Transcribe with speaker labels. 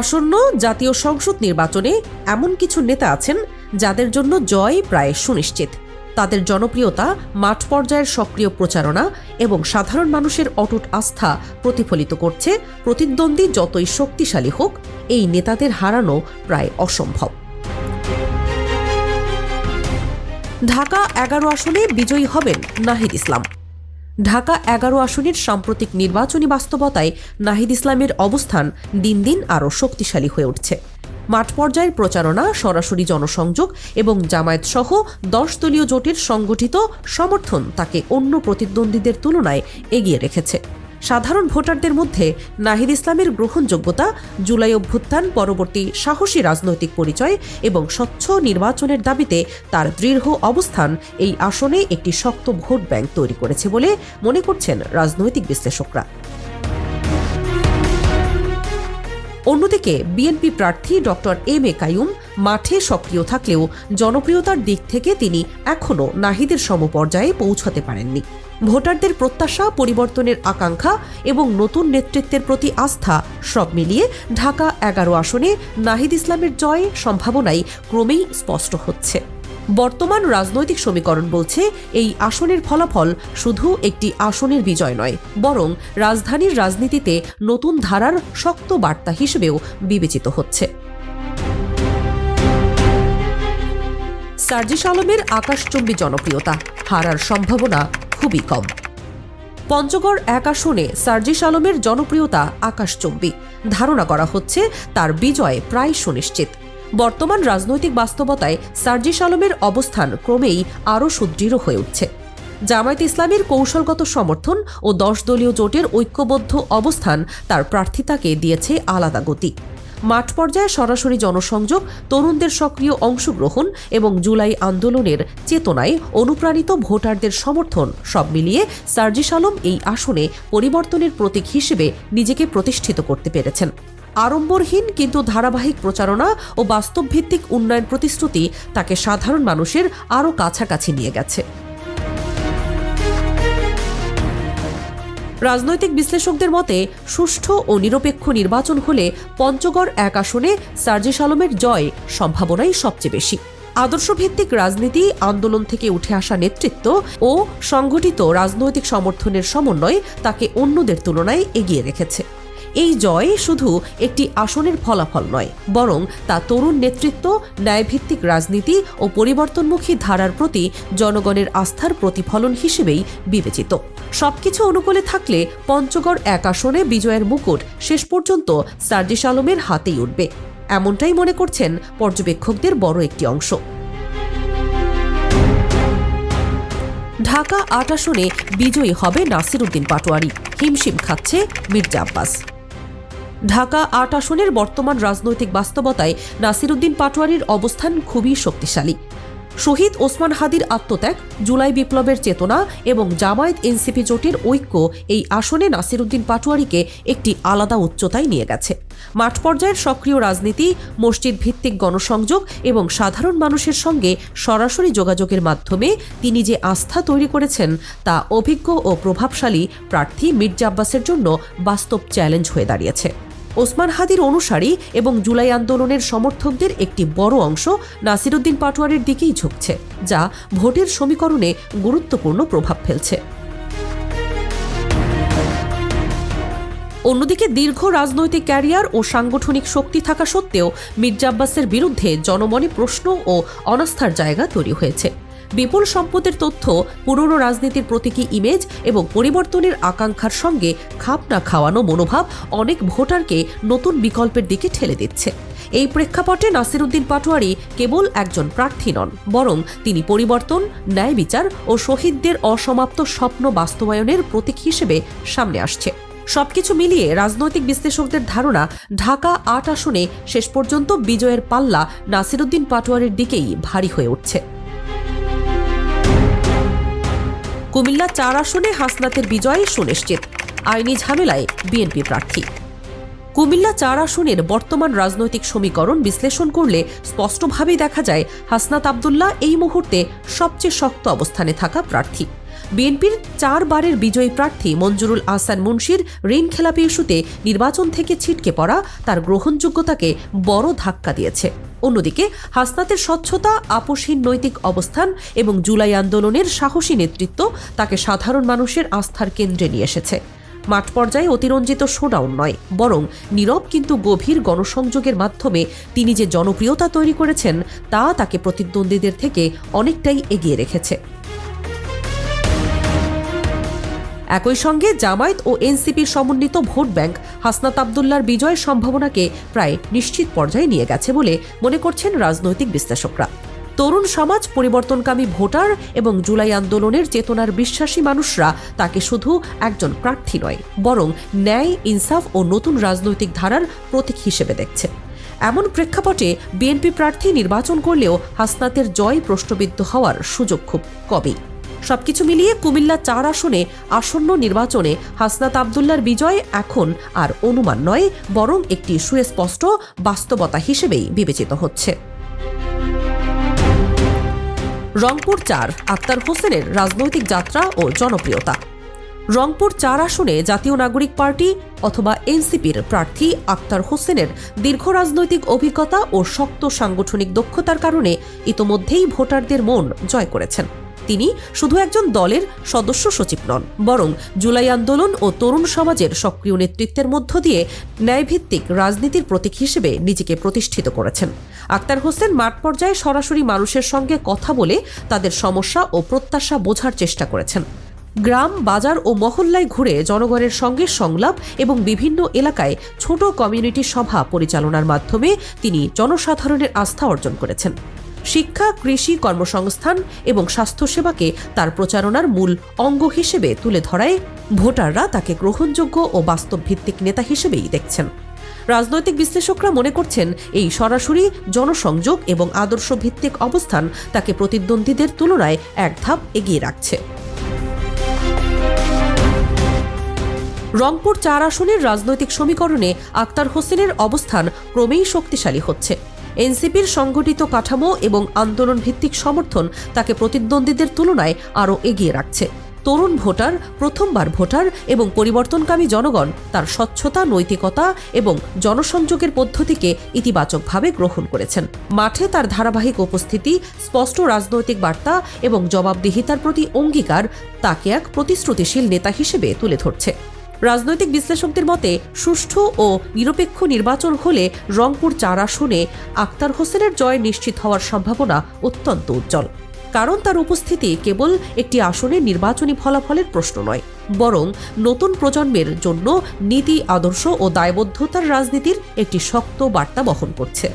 Speaker 1: আসন্ন জাতীয় সংসদ নির্বাচনে এমন কিছু নেতা আছেন যাদের জন্য জয় প্রায় সুনিশ্চিত। তাদের জনপ্রিয়তা, মাঠ পর্যায়ের সক্রিয় প্রচারণা এবং সাধারণ মানুষের অটুট আস্থা প্রতিফলিত করছে, প্রতিদ্বন্দ্বী যতই শক্তিশালী হোক, এই নেতাদের হারানো প্রায় অসম্ভব। ঢাকা এগারো আসনে বিজয়ী হবেন নাহিদ ইসলাম। ঢাকা এগারো আসনের সাম্প্রতিক নির্বাচনী বাস্তবতায় নাহিদ ইসলামের অবস্থান দিন দিন আরও শক্তিশালী হয়ে উঠছে। মাঠ পর্যায়ের প্রচারণা, সরাসরি জনসংযোগ এবং জামায়াত সহ দশ দলীয় জোটের সংগঠিত সমর্থন তাকে অন্য প্রতিদ্বন্দ্বীদের তুলনায় এগিয়ে রেখেছে। সাধারণ ভোটারদের মধ্যে নাহিদ ইসলামের গ্রহণযোগ্যতা, জুলাই অভ্যুত্থান, পরবর্তী সাহসী রাজনৈতিক পরিচয় এবং স্বচ্ছ নির্বাচনের দাবিতে তার দৃঢ় অবস্থান এই আসনে একটি শক্ত ভোট ব্যাংক তৈরি করেছে বলে মনে করছেন রাজনৈতিক বিশ্লেষকরা। অন্যদিকে বিএনপি প্রার্থী ডক্টর এম এ কায়ুম মাঠে সক্রিয় থাকলেও জনপ্রিয়তার দিক থেকে তিনি এখনও নাহিদের সমপর্যায়ে পৌঁছাতে পারেননি। ভোটারদের প্রত্যাশা, পরিবর্তনের আকাঙ্ক্ষা এবং নতুন নেতৃত্বের প্রতি আস্থা সব মিলিয়ে ঢাকা এগারো আসনে নাহিদ ইসলামের জয় সম্ভাবনাই ক্রমেই স্পষ্ট হচ্ছে। বর্তমান রাজনৈতিক সমীকরণ বলছে, এই আসনের ফলাফল শুধু একটি আসনের বিজয় নয়, বরং রাজধানীর রাজনীতিতে নতুন ধারার শক্ত বার্তা হিসেবেও বিবেচিত হচ্ছে। সার্জিস আলমের আকাশচুম্বী জনপ্রিয়তা, হারার সম্ভাবনা খুবই কম। পঞ্চগড় এক আসনে সার্জিস আলমের জনপ্রিয়তা আকাশচুম্বী। ধারণা করা হচ্ছে, তার বিজয় প্রায় সুনিশ্চিত। বর্তমান রাজনৈতিক বাস্তবতায় সার্জিস আলমের অবস্থান ক্রমেই আরও সুদৃঢ় হয়ে উঠছে। জামায়াত ইসলামের কৌশলগত সমর্থন ও দশ দলীয় জোটের ঐক্যবদ্ধ অবস্থান তার প্রার্থিতাকে দিয়েছে আলাদা গতি। মাঠ পর্যায়ে সরাসরি জনসংযোগ, তরুণদের সক্রিয় অংশগ্রহণ এবং জুলাই আন্দোলনের চেতনায় অনুপ্রাণিত ভোটারদের সমর্থন সব মিলিয়ে সার্জিস আলম এই আসনে পরিবর্তনের প্রতীক হিসেবে নিজেকে প্রতিষ্ঠিত করতে পেরেছেন। আড়ম্বরহীন কিন্তু ধারাবাহিক প্রচারণা ও বাস্তবভিত্তিক উন্নয়ন প্রতিশ্রুতি তাকে সাধারণ মানুষের আরও কাছাকাছি নিয়ে গেছে। রাজনৈতিক বিশ্লেষকদের মতে, সুষ্ঠু ও নিরপেক্ষ নির্বাচন হলে পঞ্চগড় এক আসনে সার্জিস আলমের জয় সম্ভাবনাই সবচেয়ে বেশি। আদর্শভিত্তিক রাজনীতি, আন্দোলন থেকে উঠে আসা নেতৃত্ব ও সংগঠিত রাজনৈতিক সমর্থনের সমন্বয় তাকে অন্যদের তুলনায় এগিয়ে রেখেছে। এই জয় শুধু একটি আসনের ফলাফল নয়, বরং তা তরুণ নেতৃত্ব, ন্যায়ভিত্তিক রাজনীতি ও পরিবর্তনমুখী ধারার প্রতি জনগণের আস্থার প্রতিফলন হিসেবেই বিবেচিত। সবকিছু অনুকূলে থাকলে পঞ্চগড় এক আসনে বিজয়ের মুকুট শেষ পর্যন্ত সার্জিস আলমের হাতেই উঠবে। এমনটাই মনে করছেন পর্যবেক্ষকদের বড় একটি অংশ। ঢাকা আট আসনে বিজয়ী হবে নাসির উদ্দিন পাটোয়ারি। হিমশিম খাচ্ছে মির্জা আব্বাস। ঢাকা আট আসনের বর্তমান রাজনৈতিক বাস্তবতায় নাসিরুদ্দিন পাটোয়ারির অবস্থান খুবই শক্তিশালী। শহীদ ওসমান হাদির আত্মত্যাগ, জুলাই বিপ্লবের চেতনা এবং জামায়াত এনসিপি জোটের ঐক্য এই আসনে নাসিরুদ্দিন পাটোয়ারিকে একটি আলাদা উচ্চতায় নিয়ে গেছে। মাঠ পর্যায়ের সক্রিয় রাজনীতি মসজিদ ভিত্তিক গণসংযোগ এবং সাধারণ মানুষের সঙ্গে সরাসরি যোগাযোগের মাধ্যমে তিনি যে আস্থা তৈরি করেছেন তা অভিজ্ঞ ও প্রভাবশালী প্রার্থী মির্জা আব্বাসের জন্য বাস্তব চ্যালেঞ্জ হয়ে দাঁড়িয়েছে। ওসমান হাদির অনুসারী এবং জুলাই আন্দোলনের সমর্থকদের একটি বড় অংশ নাসিরুদ্দিন পাটোয়ারির দিকেই ঝুঁকছে, যা ভোটের সমীকরণে গুরুত্বপূর্ণ প্রভাব ফেলছে। অন্যদিকে দীর্ঘ রাজনৈতিক ক্যারিয়ার ও সাংগঠনিক শক্তি থাকা সত্ত্বেও মির্জা আব্বাসের বিরুদ্ধে জনমনে প্রশ্ন ও অনাস্থার জায়গা তৈরি হয়েছে। বিপুল সম্পদের তথ্য, পুরনো রাজনীতির প্রতীকী ইমেজ এবং পরিবর্তনের আকাঙ্ক্ষার সঙ্গে খাপ না খাওয়ানো মনোভাব অনেক ভোটারকে নতুন বিকল্পের দিকে ঠেলে দিচ্ছে। এই প্রেক্ষাপটে নাসিরুদ্দিন পাটোয়ারি কেবল একজন প্রার্থী নন, বরং তিনি পরিবর্তন, ন্যায় বিচার ও শহীদদের অসমাপ্ত স্বপ্ন বাস্তবায়নের প্রতীক হিসেবে সামনে আসছে। সবকিছু মিলিয়ে রাজনৈতিক বিশ্লেষকদের ধারণা, ঢাকা আট আসনে শেষ পর্যন্ত বিজয়ের পাল্লা নাসিরুদ্দিন পাটোয়ারির দিকেই ভারী হয়ে উঠছে। কুমিল্লা চার আসনে হাসনাতের বিজয় সুনিশ্চিত। আইনি ঝামেলায় বিএনপি প্রার্থী। কুমিল্লা চার আসনের বর্তমান রাজনৈতিক সমীকরণ বিশ্লেষণ করলে স্পষ্টভাবেই দেখা যায়, হাসনাত আবদুল্লাহ এই মুহূর্তে সবচেয়ে শক্ত অবস্থানে থাকা প্রার্থী। বিএনপির চারবারের বিজয়ী প্রার্থী মঞ্জুরুল আহসান মুন্সির ঋণ খেলাপি ইস্যুতে নির্বাচন থেকে ছিটকে পড়া তার গ্রহণযোগ্যতাকে বড় ধাক্কা দিয়েছে। অন্যদিকে হাসনাতের স্বচ্ছতা, আপোষহীন নৈতিক অবস্থান এবং জুলাই আন্দোলনের সাহসী নেতৃত্ব তাকে সাধারণ মানুষের আস্থার কেন্দ্রে নিয়ে এসেছে। মাঠ পর্যায়ে অতিরঞ্জিত শোডাউন নয়, বরং নীরব কিন্তু গভীর গণসংযোগের মাধ্যমে তিনি যে জনপ্রিয়তা তৈরি করেছেন তা তাকে প্রতিদ্বন্দ্বীদের থেকে অনেকটাই এগিয়ে রেখেছে। একই সঙ্গে জামায়াত ও এনসিপির সমন্বিত ভোট ব্যাংক হাসনাত আবদুল্লার বিজয়ের সম্ভাবনাকে প্রায় নিশ্চিত পর্যায়ে নিয়ে গেছে বলে মনে করছেন রাজনৈতিক বিশ্লেষকরা। তরুণ সমাজ, পরিবর্তনকামী ভোটার এবং জুলাই আন্দোলনের চেতনার বিশ্বাসী মানুষরা তাকে শুধু একজন প্রার্থী নয়, বরং ন্যায়, ইনসাফ ও নতুন রাজনৈতিক ধারার প্রতীক হিসেবে দেখছে। এমন প্রেক্ষাপটে বিএনপি প্রার্থী নির্বাচন করলেও হাসনাতের জয় প্রশ্নবিদ্ধ হওয়ার সুযোগ খুব কমই। সবকিছু মিলিয়ে কুমিল্লা চার আসনে আসন্ন নির্বাচনে হাসনাত আবদুল্লার বিজয় এখন আর অনুমান নয়, বরং একটি সুস্পষ্ট বাস্তবতা হিসেবেই বিবেচিত হচ্ছে। রংপুর চার, আক্তার হোসেনের রাজনৈতিক যাত্রা ও জনপ্রিয়তা। রংপুর চার আসনে জাতীয় নাগরিক পার্টি অথবা এনসিপির প্রার্থী আক্তার হোসেনের দীর্ঘ রাজনৈতিক অভিজ্ঞতা ও শক্ত সাংগঠনিক দক্ষতার কারণে ইতোমধ্যেই ভোটারদের মন জয় করেছেন। তিনি শুধু একজন দলের সদস্য সচিব নন, বরং জুলাই আন্দোলন ও তরুণ সমাজের সক্রিয় নেতৃত্বের মধ্য দিয়ে ন্যায়ভিত্তিক রাজনীতির প্রতীক হিসেবে নিজেকে প্রতিষ্ঠিত করেছেন। আক্তার হোসেন মাঠ পর্যায়ে সরাসরি মানুষের সঙ্গে কথা বলে তাদের সমস্যা ও প্রত্যাশা বোঝার চেষ্টা করেছেন। গ্রাম, বাজার ও মহল্লায় ঘুরে জনগণের সঙ্গে সংলাপ এবং বিভিন্ন এলাকায় ছোট কমিউনিটি সভা পরিচালনার মাধ্যমে তিনি জনসাধারণের আস্থা অর্জন করেছেন। শিক্ষা, কৃষি, কর্মসংস্থান এবং স্বাস্থ্যসেবাকে তার প্রচারণার মূল অঙ্গ হিসেবে তুলে ধরায় ভোটাররা তাকে গ্রহণযোগ্য ও বাস্তবভিত্তিক নেতা হিসেবেই দেখছেন। রাজনৈতিক বিশ্লেষকরা মনে করছেন, এই সরাসরি জনসংযোগ এবং আদর্শ ভিত্তিক অবস্থান তাকে প্রতিদ্বন্দ্বীদের তুলনায় এক ধাপ এগিয়ে রাখছে। রংপুর চার আসনের রাজনৈতিক সমীকরণে আক্তার হোসেনের অবস্থান ক্রমেই শক্তিশালী হচ্ছে। এনসিপির সংগঠিত কাঠামো এবং আন্দোলন ভিত্তিক সমর্থন তাকে প্রতিদ্বন্দ্বীদের তুলনায় আরও এগিয়ে রাখছে। তরুণ ভোটার, প্রথমবার ভোটার এবং পরিবর্তনকামী জনগণ তার স্বচ্ছতা, নৈতিকতা এবং জনসংযোগের পদ্ধতিকে ইতিবাচকভাবে গ্রহণ করেছেন। মাঠে তার ধারাবাহিক উপস্থিতি, স্পষ্ট রাজনৈতিক বার্তা এবং জবাবদিহিতার প্রতি অঙ্গীকার তাকে এক প্রতিশ্রুতিশীল নেতা হিসেবে তুলে ধরছে। রাজনৈতিক বিশ্লেষকদের মতে, সুষ্ঠু ও নিরপেক্ষ নির্বাচন হলে রংপুর চার আসনে আক্তার হোসেনের জয় নিশ্চিত হওয়ার সম্ভাবনা অত্যন্ত উজ্জ্বল। কারণ তার উপস্থিতি কেবল একটি আসনের নির্বাচনী ফলাফলের প্রশ্ন নয়, বরং নতুন প্রজন্মের জন্য নীতি, আদর্শ ও দায়বদ্ধতার রাজনীতির একটি শক্ত বার্তা বহন করছে।